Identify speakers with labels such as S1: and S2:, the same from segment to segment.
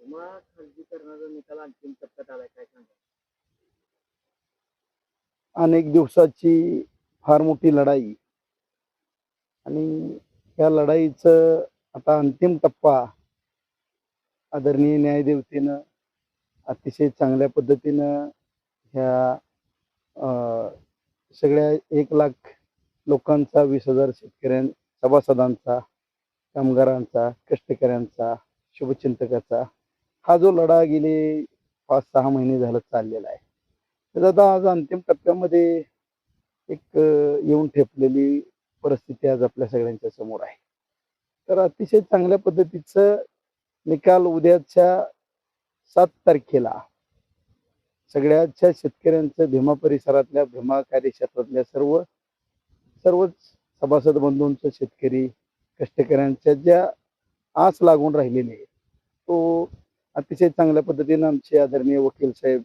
S1: विमा खासगीकरणाचा निकाल अंतिम टप्प्यात आलाय काय सांगा
S2: अनेक दिवसाची फार मोठी लढाई. आणि या लढाईचं आता अंतिम टप्पा आदरणीय न्यायदेवतेनं अतिशय चांगल्या पद्धतीनं ह्या अं, सगळ्या एक लाख लोकांचा वीस हजार शेतकऱ्यां सभासदांचा कामगारांचा कष्टकऱ्यांचा शुभचिंतकाचा हा जो लढा गेले पाच सहा महिने झालं चाललेला आहे. त्याचा आता आज अंतिम टप्प्यामध्ये एक येऊन ठेपलेली परिस्थिती आज आपल्या सगळ्यांच्या समोर आहे. तर अतिशय चांगल्या पद्धतीचं निकाल उद्याच्या सात तारखेला सगळ्याच्या शेतकऱ्यांचं भीमा परिसरातल्या भीमा कार्यक्षेत्रातल्या सर्व सर्वच सभासद बंधूंचं शेतकरी कष्टकऱ्यांच्या ज्या आस लागून राहिलेली आहे तो अतिशय चांगल्या पद्धतीनं आमचे आदरणीय वकील साहेब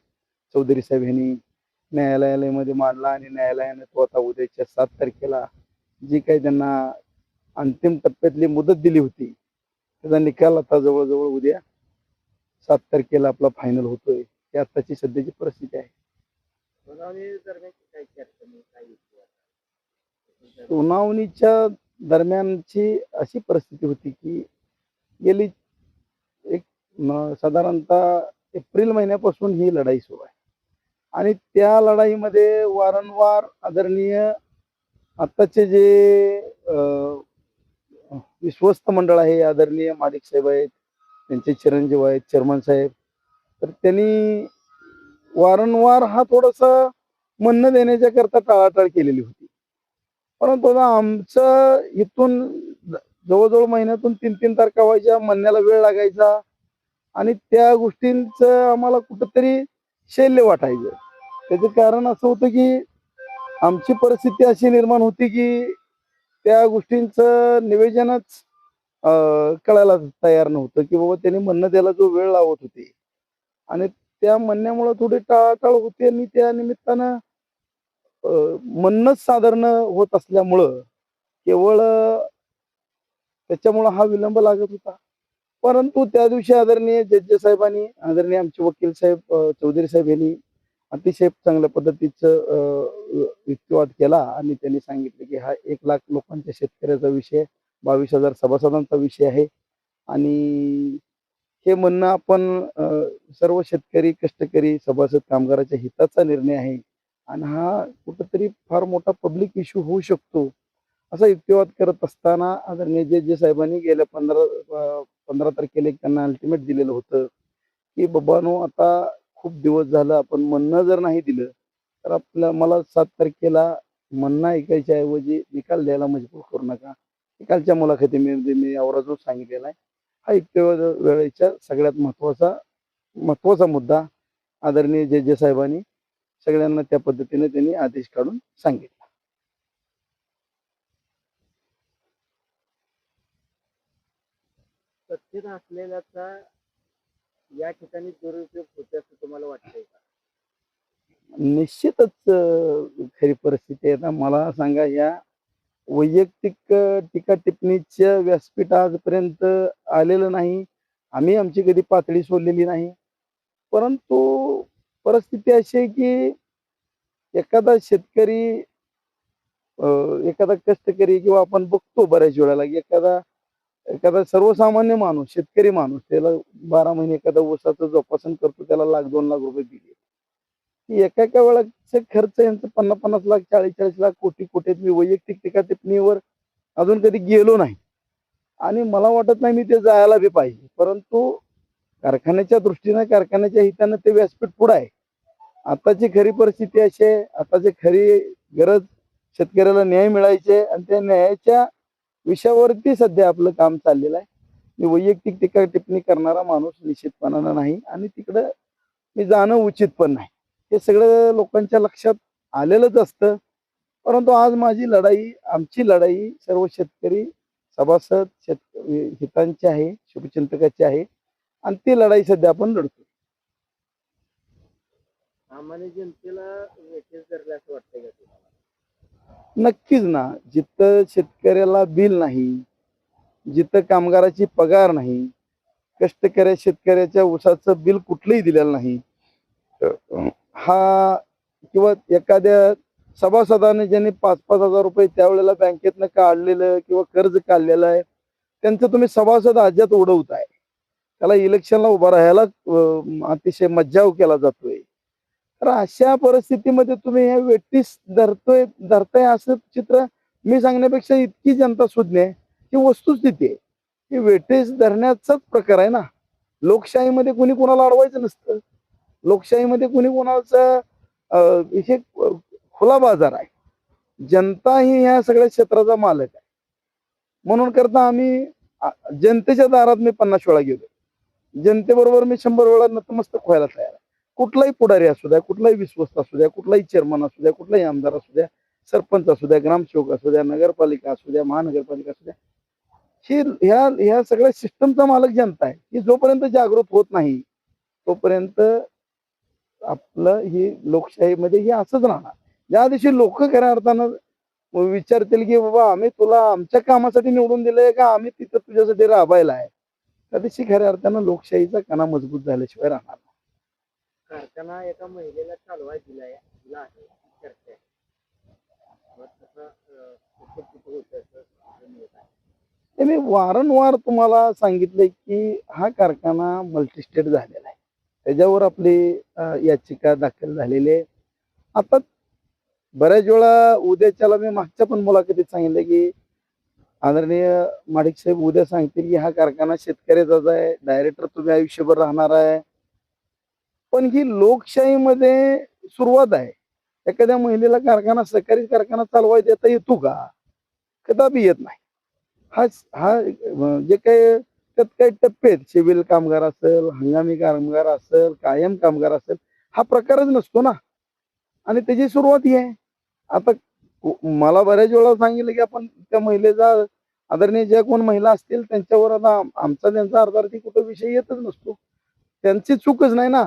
S2: चौधरी साहेब यांनी न्यायालयामध्ये मांडला आणि न्यायालयाने तो आता उद्याच्या सात तारखेला जी काही त्यांना अंतिम टप्प्यातली मुदत दिली होती त्याचा निकाल आता जवळजवळ उद्या सात तारखेला आपला फायनल होतोय. ही आताची सध्याची परिस्थिती आहे. सुनावणीच्या दरम्यानची अशी परिस्थिती होती की गेली साधारणतः एप्रिल महिन्यापासून ही लढाई सुरू आहे. आणि त्या लढाईमध्ये वारंवार आदरणीय आत्ताचे जे विश्वस्त मंडळ आहे आदरणीय माडिक साहेब आहेत त्यांचे चिरंजीव आहेत चेअरमन साहेब तर त्यांनी वारंवार हा थोडासा म्हणणं देण्याच्या करता टाळाटाळ केलेली होती. परंतु आमचं इथून जवळजवळ महिन्यातून तीन तीन तारखा व्हायच्या म्हणण्याला वेळ लागायचा आणि त्या गोष्टींचं आम्हाला कुठंतरी शैल्य वाटायचं. त्याचं कारण असं होतं की आमची परिस्थिती अशी निर्माण होती की त्या गोष्टींचं निवेदनच अं, कळायला तयार नव्हतं की बाबा त्यांनी म्हणणं द्यायला जो वेळ लावत होते. आणि त्या म्हणण्यामुळे थोडी टाळाटाळ होती आणि त्या निमित्तानं म्हणणंच साधारण होत असल्यामुळं केवळ त्याच्यामुळं हा विलंब लागत होता. परंतु त्या दिवशी आदरणीय जज साहेबांनी आदरणीय आमचे वकील साहेब चौधरी साहेब यांनी अतिशय चांगल्या पद्धतीचं युक्तिवाद केला आणि त्यांनी सांगितलं की हा एक लाख लोकांच्या शेतकऱ्याचा विषय बावीस हजार सभासदांचा विषय आहे. आणि हे म्हणणं आपण सर्व शेतकरी कष्टकरी सभासद कामगाराच्या हिताचा निर्णय आहे. आणि हा कुठंतरी फार मोठा पब्लिक इश्यू होऊ शकतो. असा युक्तिवाद करत असताना आदरणीय जे जे साहेबांनी गेल्या पंधरा पंधरा तारखेला एक त्यांना अल्टिमेट दिलेलं होतं. की बाबानो आता खूप दिवस झालं आपण म्हणणं जर नाही दिलं तर आपल्या मला सात तारखेला म्हणणं ऐकायच्या ऐवजी निकाल द्यायला म्हणजे मजबूर करू नका. निकालच्या मुलाखतीमध्ये मी आवराजून सांगितलेला आहे हा इतक्या वेळेच्या सगळ्यात महत्त्वाचा महत्त्वाचा मुद्दा आदरणीय जे जे साहेबांनी सगळ्यांना त्या पद्धतीने त्यांनी आदेश काढून सांगितले.
S1: सत्तेत असलेल्याचा या ठिकाणी दुरुपयोग होते असं तुम्हाला वाटतंय का?
S2: निश्चितच अं, खरी परिस्थिती आहे ना. मला सांगा या वैयक्तिक अं, टीका टिप्पणीचं व्यासपीठ आजपर्यंत आलेलं नाही. आम्ही आमची कधी पातळी सोडलेली नाही. परंतु परिस्थिती अशी आहे की एखादा शेतकरी अं, एखादा कष्टकरी किंवा आपण बघतो बऱ्याच वेळेला की एखादा एखादा सर्वसामान्य माणूस शेतकरी माणूस त्याला बारा महिने एखादा ऊसाचं जोपासन करतो त्याला लाख दोन लाख रुपये दिले. एका एका वेळाचे खर्च यांचं पन्नास पन्नास लाख चाळीस चाळीस लाख कोटी कोटी मी वैयक्तिक टीका टिप्पणीवर अजून कधी गेलो नाही. आणि मला वाटत नाही मी ते जायला बी पाहिजे. परंतु कारखान्याच्या दृष्टीने कारखान्याच्या हितानं ते व्यासपीठ पुढं आहे. आताची खरी परिस्थिती अशी आहे. आताची खरी गरज शेतकऱ्याला न्याय मिळायचे आणि त्या न्यायाच्या विषयावरती सध्या आपलं काम चाललेलं आहे. मी वैयक्तिक टीका टिप्पणी करणारा माणूस निश्चितपणानं नाही आणि तिकडं मी जाणं उचित पण नाही. हे सगळं लोकांच्या लक्षात आलेलंच असतं. परंतु आज माझी लढाई आमची लढाई सर्व शेतकरी सभासद शेत हितांची आहे शुभचिंतकाची आहे आणि ती लढाई सध्या आपण लढतो
S1: सामान्य जनतेला धरलं असं वाटतंय का
S2: नक्कीच ना. जिथं शेतकऱ्याला बिल नाही जिथं कामगाराची पगार नाही कष्टकऱ्या शेतकऱ्याच्या उसाचं बिल कुठलंही दिलेलं नाही हा किंवा एखाद्या सभासदाने ज्यांनी पाच पाच हजार रुपये त्यावेळेला बँकेतनं काढलेलं किंवा कर्ज काढलेलं आहे त्यांचं तुम्ही सभासद राज्यात उडवताय. त्याला इलेक्शनला उभा राहायला अतिशय मज्जाव केला जातोय. तर अशा परिस्थितीमध्ये तुम्ही हे वेटीस धरतोय धरताय असं चित्र मी सांगण्यापेक्षा इतकी जनता सुज्ञ आहे ही वस्तुस्थिती आहे. की वेटीस धरण्याचाच प्रकार आहे ना. लोकशाहीमध्ये कुणी कोणाला अडवायचं नसतं. लोकशाहीमध्ये कुणी कोणाचं अं, हे खुला बाजार आहे. जनता ही ह्या सगळ्या क्षेत्राचा मालक आहे. म्हणून करता आम्ही जनतेच्या दारात मी पन्नास वेळा गेलो जनतेबरोबर मी शंभर वेळा नतमस्तक व्हायला तयार आहे. कुठलाही पुढारी असू द्या कुठलाही विश्वस्त असू द्या कुठलाही चेअरमन असू द्या कुठलाही आमदार असू द्या सरपंच असू द्या ग्रामसेवक असू द्या नगरपालिका असू द्या महानगरपालिका असू द्या ही ह्या ह्या सगळ्या सिस्टमचा मालक जनता आहे. की जोपर्यंत जागृत होत नाही तोपर्यंत आपलं ही लोकशाहीमध्ये हे असंच राहणार. ज्या दिवशी लोक खऱ्या अर्थानं विचारतील की बाबा आम्ही तुला आमच्या कामासाठी निवडून दिलंय का? आम्ही तिथं तुझ्यासाठी राबायला आहे. त्या दिवशी खऱ्या अर्थानं लोकशाहीचा कणा मजबूत झाल्याशिवाय राहणार
S1: कारखाना एका महिलेला चालवाय दिलाय दिला आहे ही चर्चा आहे.
S2: मी वारंवार तुम्हाला सांगितलंय की हा कारखाना मल्टीस्टेट झालेला आहे. त्याच्यावर आपली याचिका दाखल झालेली आहे. आता बऱ्याच वेळा उद्याच्याला मी मागच्या पण मुलाखतीत सांगितलं की आदरणीय माडिक साहेब उद्या सांगतील की हा कारखाना शेतकऱ्याचाच आहे डायरेक्टर तुम्ही आयुष्यभर राहणार आहे. पण ही लोकशाहीमध्ये सुरुवात आहे. एखाद्या महिलेला कारखाना सहकारी कारखाना चालवायचा देता येतो का? कदापि येत नाही. हा हा जे काही त्यात काही टप्पे आहेत. सिव्हिल कामगार असेल हंगामी कामगार असेल कायम कामगार असेल हा प्रकारच नसतो ना. आणि त्याची सुरुवात ही आहे. आता मला बऱ्याच वेळा सांगितलं की आपण त्या महिलेचा आदरणीय ज्या कोण महिला असतील त्यांच्यावर आता आमचा त्यांचा अर्धार्थी कुठं विषय येतच नसतो. त्यांची चूकच नाही ना.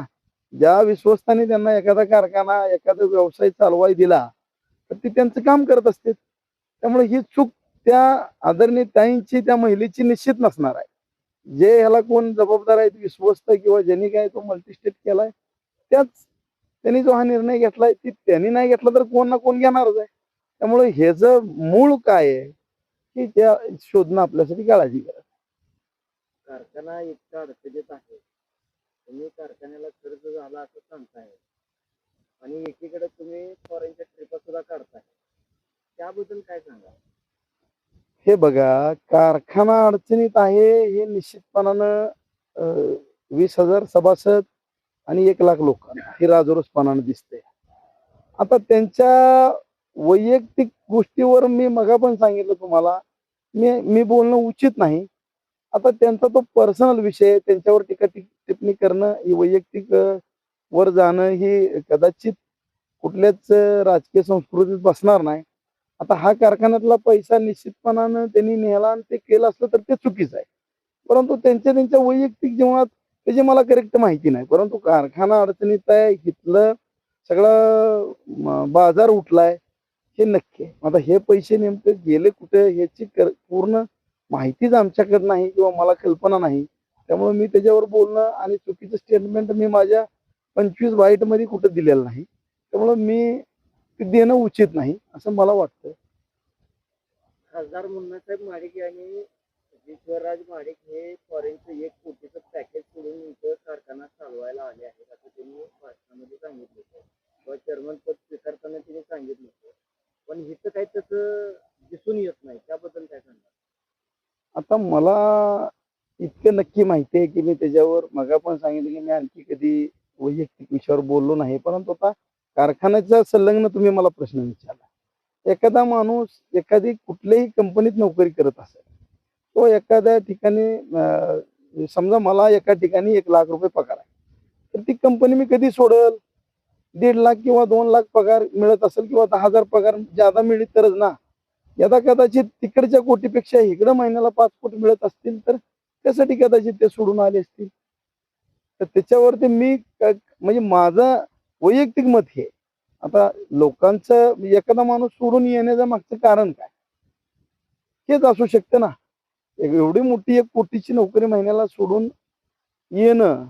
S2: ज्या विश्वस्ताने त्यांना एखादा कारखाना एखादा व्यवसाय चालवाय दिला तर ते त्यांचं काम करत असते. त्यामुळे ही चूक त्या आदरणीय ताईंची त्या महिलेची निश्चित नसणार आहे. जे ह्याला कोण जबाबदार आहेत विश्वस्त किंवा ज्यांनी काय तो मल्टीस्टेट केलाय त्याच त्यांनी जो हा निर्णय घेतलाय ती त्यांनी नाही घेतला तर कोण ना कोण घेणारच आहे. त्यामुळे ह्याचं मूळ काय आहे की त्या शोधणं आपल्यासाठी काळाची गरज
S1: कारखाना इतका अडचणीत आहे. तुम्ही कारखान्याला खर्च झाला असं सांगताय. आणि एकीकडे तुम्ही फॉरेनच्या ट्रिपा सुद्धा काढताय. त्याबद्दल काय सांगा?
S2: हे बघा कारखाना अडचणीत आहे हे निश्चितपणानं वीस हजार सभासद आणि एक लाख लोकांना हे राजरोसपणानं दिसते आता त्यांच्या वैयक्तिक गोष्टीवर मी मगा पण सांगितलं तुम्हाला. मी मी बोलणं उचित नाही. आता त्यांचा तो पर्सनल विषय त्यांच्यावर टीका टिप्पणी करणं ही वैयक्तिक वर जाणं ही कदाचित कुठल्याच राजकीय संस्कृतीत बसणार नाही. आता हा कारखान्यातला पैसा निश्चितपणानं त्यांनी नेला आणि ते केलं असलं तर ते चुकीचं आहे. परंतु त्यांच्या त्यांच्या वैयक्तिक जीवनात त्याची मला करेक्ट माहिती नाही. परंतु कारखाना अडचणीत आहे इथलं सगळा बाजार उठलाय हे नक्की आहे. आता हे पैसे नेमके गेले कुठे ह्याची कर- पूर्ण माहितीच आमच्याकडे नाही किंवा मला कल्पना नाही. त्यामुळे मी त्याच्यावर बोलणं आणि चुकीचं स्टेटमेंट मी माझ्या पंचवीस वाईटमध्ये कुठं दिलेलं नाही. त्यामुळे मी ते देणं उचित नाही असं मला वाटतं.
S1: खासदार मुन्नासाहेब महाडिक यांनी ईश्वरराज महाडिक हे फॉरेनचं एक कोटीचं पॅकेज सोडून इथं कारखाना चालवायला आले आहेत असं त्यांनी भाषणामध्ये सांगितलं होतं. किंवा चेअरमन पद स्वीकारताना त्यांनी सांगितलं होतं. पण इथं काही तसं दिसून येत नाही त्याबद्दल काय सांगा
S2: आता मला इतकं नक्की माहिती आहे की मी त्याच्यावर मगा पण सांगितलं की मी आणखी कधी वैयक्तिक विषयावर बोललो नाही. परंतु आता कारखान्याच्या संलग्न तुम्ही मला प्रश्न विचारला. एखादा माणूस एखादी कुठल्याही कंपनीत नोकरी करत असेल तो एखाद्या ठिकाणी समजा मला एका ठिकाणी एक लाख रुपये पगार आहे तर ती कंपनी मी कधी सोडल? दीड लाख किंवा दोन लाख पगार मिळत असेल किंवा दहा हजार पगार ज्यादा मिळत तरच ना. यदा कदाचित तिकडच्या कोटीपेक्षा इकडं महिन्याला पाच कोटी मिळत असतील तर त्यासाठी कदाचित ते सोडून आले असतील. तर त्याच्यावरती मी म्हणजे माझं वैयक्तिक मत हे. आता लोकांचं एखादा माणूस सोडून येण्याचं मागचं कारण काय? हेच असू शकतं ना. एवढी मोठी एक कोटीची नोकरी महिन्याला सोडून येणं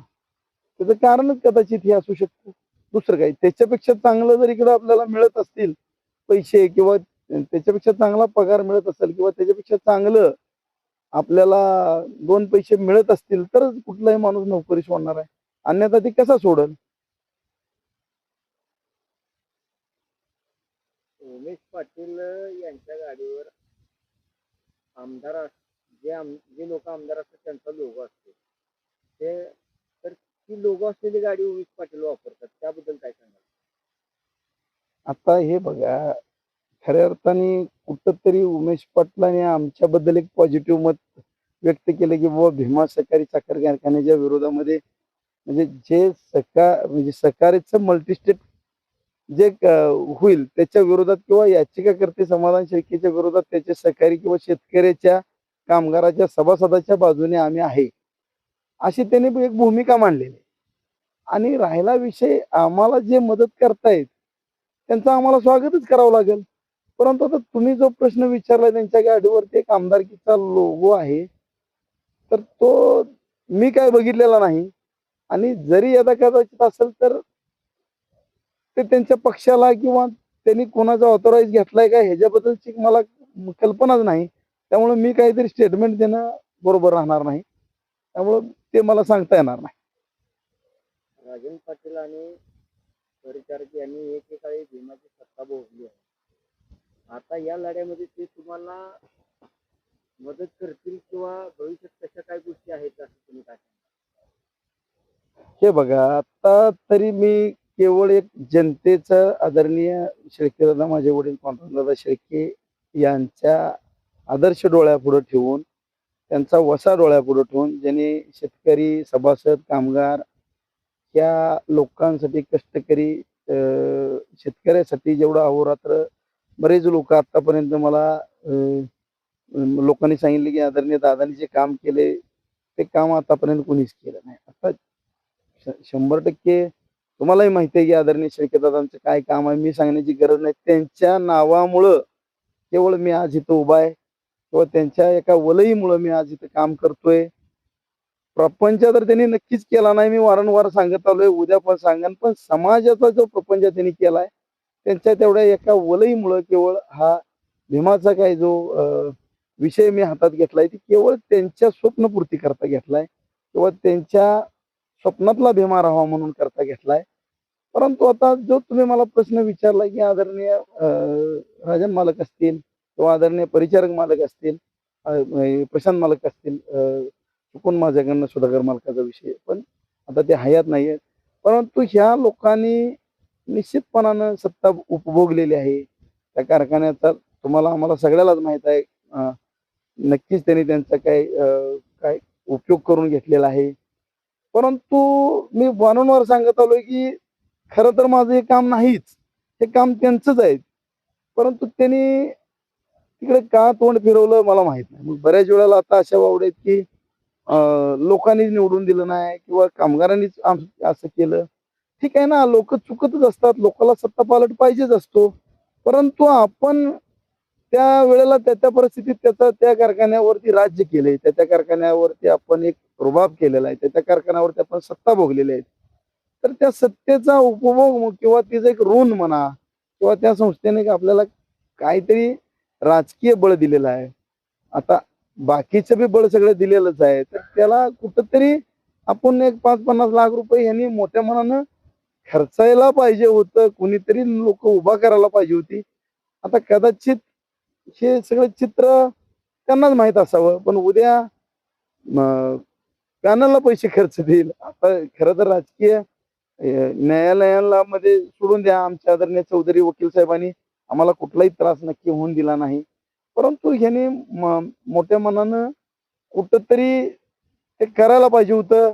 S2: त्याचं कारणच कदाचित हे असू शकतं. दुसरं काही. त्याच्यापेक्षा चांगलं जर इकडं आपल्याला मिळत असतील पैसे किंवा त्याच्यापेक्षा चांगला पगार मिळत असेल किंवा त्याच्यापेक्षा चांगलं आपल्याला दोन पैसे मिळत असतील तरच कुठलाही माणूस नोकरी सोडणार आहे. अन्यथा ते कसा सोडल?
S1: उमेश पाटील यांच्या गाडीवर आमदार जे आम जे लोक आमदार असतात त्यांचा लोगो असतो. ते तर ती लोगो असलेली गाडी उमेश पाटील वापरतात. त्याबद्दल काय सांगाल?
S2: आता हे बघा खऱ्या अर्थाने कुठंतरी उमेश पाटलाने आमच्याबद्दल एक पॉझिटिव्ह मत व्यक्त केलं की बाबा भीमा सहकारी साखर कारखान्याच्या विरोधामध्ये म्हणजे जे सका म्हणजे सहकारीचं मल्टीस्टेट जे होईल त्याच्या विरोधात किंवा याचिकाकर्ते समाधान शेळकेच्या विरोधात त्याचे सहकारी किंवा शेतकऱ्याच्या कामगाराच्या सभासदाच्या बाजूने आम्ही आहे अशी त्यांनी एक भूमिका मांडलेली आहे. आणि राहिला विषय आम्हाला जे मदत करतायत त्यांचं आम्हाला स्वागतच करावं लागेल परंतु आता तुम्ही जो प्रश्न विचारला त्यांच्या गाडीवरती एक आमदारकीचा लोगो आहे तर तो मी काय बघितलेला नाही. आणि जरी यदा कदाचित असेल तर ते त्यांच्या पक्षाला किंवा त्यांनी कोणाचा ऑथोराईज घेतलाय का ह्याच्याबद्दलची मला कल्पनाच नाही. त्यामुळे मी काहीतरी स्टेटमेंट देणं बरोबर राहणार नाही. त्यामुळं ते मला सांगता येणार नाही.
S1: राजेंद्र पाटील आणि परिचारक यांनी एकेकाळी भीमाची सत्ता भोगली आहे. आता या लढ्यामध्ये ते तुम्हाला मदत करतील किंवा भविष्यात कशा काय गोष्टी आहेत असं तुम्ही काय
S2: हे बघा आता तरी मी केवळ एक जनतेचं आदरणीय शेळके दादा माझे वडील दादा शेळके यांच्या आदर्श डोळ्यापुढे ठेवून त्यांचा वसा डोळ्यापुढे ठेवून ज्याने शेतकरी सभासद कामगार या लोकांसाठी कष्टकरी अं, शेतकऱ्यासाठी जेवढं अहोरात्र बरेच लोक आतापर्यंत मला अं, लोकांनी सांगितले की आदरणीय दादांनी जे काम केले ते काम आतापर्यंत कोणीच केलं नाही. आता शंभर टक्के तुम्हालाही माहिती आहे की आदरणीय शेळकेदादांचं काय काम आहे. मी सांगण्याची गरज नाही. त्यांच्या नावामुळं केवळ मी आज इथं उभा आहे. किंवा त्यांच्या एका वलईमुळं मी आज इथं काम करतोय. प्रपंच तर त्यांनी नक्कीच केला नाही. मी वारंवार सांगत आलोय. उद्या पण सांगेन. पण समाजाचा जो प्रपंच त्यांनी केलाय त्यांच्या तेवढ्या एका वलईमुळं केवळ हा भीमाचा काय जो विषय मी हातात घेतलाय ती केवळ त्यांच्या स्वप्नपूर्ती करता घेतलाय किंवा त्यांच्या स्वप्नातला भीमा राहावा म्हणून करता घेतलाय. परंतु आता जो तुम्ही मला प्रश्न विचारला की आदरणीय राजन मालक असतील किंवा आदरणीय परिचारक मालक असतील प्रशांत मालक असतील चुकून माझ्याकडनं सुधाकर मालकाचा विषय पण आता ते हयात नाहीये परंतु ह्या लोकांनी निश्चितपणानं सत्ता उपभोगलेली आहे. त्या कारखान्याचा तुम्हाला आम्हाला सगळ्यालाच माहीत आहे. नक्कीच त्यांनी त्यांचा काय काय उपयोग करून घेतलेला आहे. परंतु मी वारंवार सांगत आलोय की खरं तर माझं हे काम नाहीच. हे काम त्यांचंच आहे. परंतु त्यांनी तिकडे का तोंड फिरवलं मला माहीत नाही. मग बऱ्याच वेळेला आता अशा वावड आहेत की लोकांनीच निवडून दिलं नाही किंवा कामगारांनीच आम- असं केलं. ठीक आहे ना लोक चुकतच असतात लोकांना सत्ता पालट पाहिजेच असतो. परंतु आपण त्या वेळेला त्या त्या परिस्थितीत त्याचा त्या कारखान्यावरती राज्य केले त्या त्या कारखान्यावरती आपण एक रुबाब केलेला आहे त्या त्या कारखान्यावरती आपण सत्ता भोगलेली आहे. तर त्या सत्तेचा उपभोग किंवा तिचं एक ऋण म्हणा किंवा त्या संस्थेने आपल्याला काहीतरी राजकीय बळ दिलेलं आहे. आता बाकीचं बी बळ सगळं दिलेलंच आहे. तर त्याला कुठंतरी आपण एक पाच पन्नास लाख रुपये यांनी मोठ्या मनानं खर्चायला पाहिजे होतं कुणीतरी लोक उभा करायला पाहिजे होती. आता कदाचित हे सगळं चित्र त्यांनाच माहीत असावं पण उद्या कानाला पैसे खर्च देईल आता खरं तर राजकीय न्यायालयाला मध्ये सोडून द्या. आमच्या आदरणीय चौधरी वकील साहेबांनी आम्हाला कुठलाही त्रास नक्की होऊन दिला नाही. परंतु ह्याने मोठ्या मनानं कुठंतरी ते करायला पाहिजे होतं.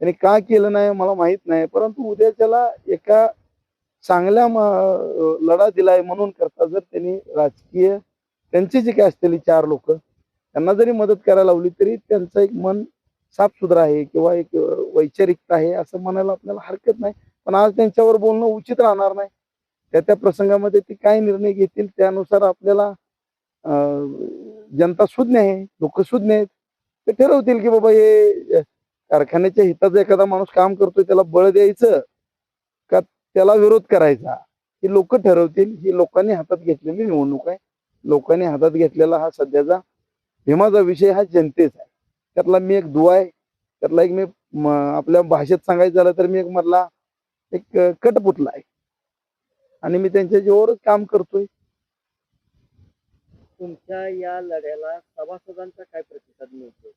S2: त्याने का केलं नाही मला माहीत नाही परंतु उद्या त्याला एका चांगल्या लढा दिलाय म्हणून करता जर त्यांनी राजकीय त्यांची जी काय असतील चार लोक त्यांना जरी मदत करायला लावली तरी त्यांचं एक मन साफसुथरं आहे किंवा एक वैचारिकता आहे असं म्हणायला आपल्याला हरकत नाही. पण आज त्यांच्यावर बोलणं उचित राहणार नाही. त्या त्या प्रसंगामध्ये ते काय निर्णय घेतील त्यानुसार आपल्याला जनता सुज्ञ आहे लोक सुज्ञ आहेत ते ठरवतील की बाबा हे कारखान्याच्या हिताचा एखादा माणूस काम करतोय त्याला बळ द्यायचं का त्याला विरोध करायचा? हे लोक ठरवतील ही लोकांनी हातात घेतलेली निवडणूक आहे. लोकांनी हातात घेतलेला हा सध्याचा भीमाचा विषय हा जनतेचा आहे. त्यातला मी एक दुवा आहे. त्यातला एक मी आपल्या भाषेत सांगायचं झालं तर मी एक मधला एक कटपुतला आहे. आणि मी त्यांच्या जीवावरच काम करतोय.
S1: तुमच्या या लढ्याला सभासदांचा काय प्रतिसाद मिळतो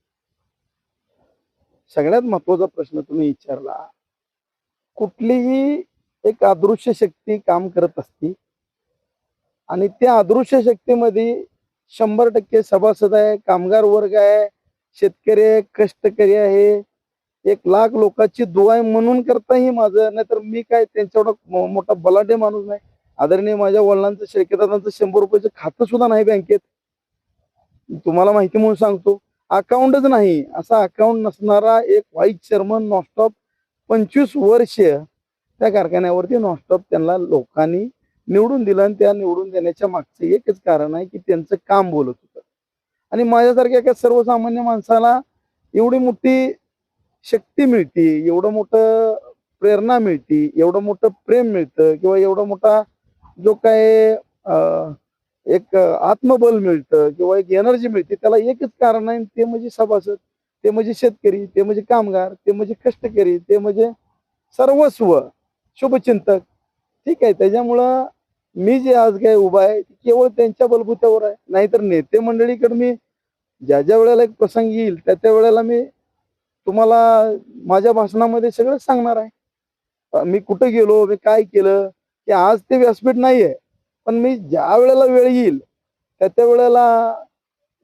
S2: सगळ्यात महत्त्वाचा प्रश्न तुम्ही विचारला. कुठलीही एक अदृश्य शक्ती काम करत असते आणि त्या अदृश्य शक्तीमध्ये शंभर टक्के सभासद आहे कामगार वर्ग आहे शेतकरी आहे कष्टकरी आहे एक लाख लोकांची दुआ आहे म्हणून करताही माझं नाहीतर मी काय त्यांच्या एवढा मोठा बलाढ्य माणूस नाही. आदरणीय माझ्या वडिलांचं शेळकेदारांचं शंभर रुपयाचं खातं सुद्धा नाही बँकेत. तुम्हाला माहिती म्हणून सांगतो. अकाउंटच नाही. असा अकाउंट नसणारा एक व्हाईस चेअरमन नॉनस्टॉप पंचवीस वर्ष त्या कारखान्यावरती नॉनस्टॉप त्यांना लोकांनी निवडून दिलं आणि त्या निवडून देण्याच्या मागचं एकच कारण आहे की त्यांचं काम बोलत होतं. आणि माझ्यासारख्या एका सर्वसामान्य माणसाला एवढी मोठी शक्ती मिळते एवढं मोठं प्रेरणा मिळते एवढं मोठं प्रेम मिळतं किंवा एवढा मोठा जो काय एक आत्मबल मिळतं किंवा एक एनर्जी मिळते त्याला एकच कारण आहे ते म्हणजे सभासद ते म्हणजे शेतकरी ते म्हणजे कामगार ते म्हणजे कष्टकरी ते म्हणजे सर्वस्व शुभचिंतक. ठीक आहे त्याच्यामुळं मी जे आज काय उभा आहे केवळ त्यांच्या बलबुत्यावर आहे. नाहीतर नेते मंडळीकडे मी ज्या ज्या वेळेला एक प्रसंग येईल त्या त्या वेळेला मी तुम्हाला माझ्या भाषणामध्ये सगळं सांगणार आहे. मी कुठं गेलो मी काय केलं की आज ते व्यासपीठ नाहीये. पण मी ज्या वेळेला वेळ येईल त्या त्या वेळेला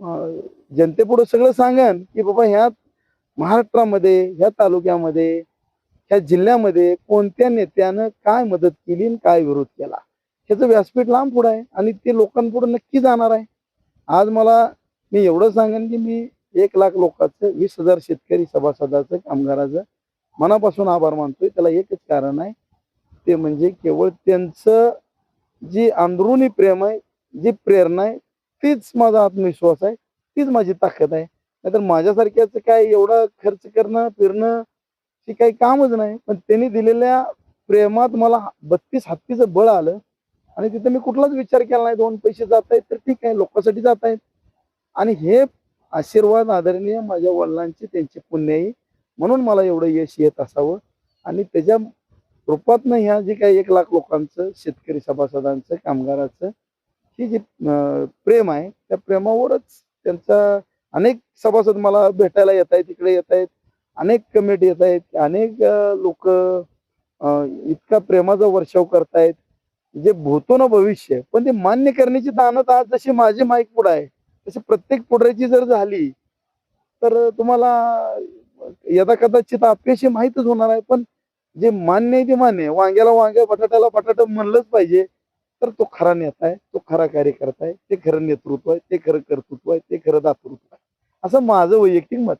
S2: जनतेपुढं जनतेपुढे सगळं सांगन की बाबा ह्या महाराष्ट्रामध्ये ह्या तालुक्यामध्ये ह्या जिल्ह्यामध्ये कोणत्या नेत्यानं काय मदत केली आणि काय विरोध केला? ह्याचं व्यासपीठ लांब पुढं आहे आणि ते लोकांपुढे नक्की जाणार आहे. आज मला मी एवढं सांगेन की मी एक लाख लोकांचं वीस हजार शेतकरी सभासदाचं कामगाराचं मनापासून आभार मानतोय. त्याला एकच कारण आहे ते म्हणजे केवळ त्यांचं जी अंदरुनी प्रेम आहे जी प्रेरणा आहे तीच माझा आत्मविश्वास आहे तीच माझी ताकद आहे. नाहीतर माझ्यासारख्याच काय एवढं खर्च करणं फिरणं हे काही कामच नाही. पण त्यांनी दिलेल्या प्रेमात मला बत्तीस हत्तीचं बळ आलं आणि तिथं मी कुठलाच विचार केला नाही. दोन पैसे जात आहेत तर ठीक आहे लोकांसाठी जात आहेत. आणि हे आशीर्वाद आदरणीय माझ्या वडिलांचे त्यांचे पुण्याई म्हणून मला एवढं यश येत असावं. आणि त्याच्या रूपातनं ह्या जे काही एक लाख लोकांचं शेतकरी सभासदांचं कामगाराचं ही जी प्रेम आहे त्या प्रेमावरच त्यांचा अनेक सभासद मला भेटायला येत आहेत तिकडे येत आहेत अनेक कमिटी येत आहेत अनेक लोक इतका प्रेमाचा वर्षाव करतायत जे भूतो ना भविष्य पण ते मान्य करण्याची दानत आज जशी माझी माईक पुढे आहे तशी प्रत्येक पुढ्याची जर झाली तर तुम्हाला यदा कदाचित अपयशी माहीतच होणार आहे पण जे मान्य आहे ते मान्य आहे. वांग्याला वांग्या बटाट्याला बटाटा म्हणलंच पाहिजे. तर तो खरा नेता आहे तो खरा कार्यकर्ता आहे ते खरं नेतृत्व आहे ते खरं कर्तृत्व आहे ते खरं दातृत्व आहे. असं माझं वैयक्तिक मत आहे.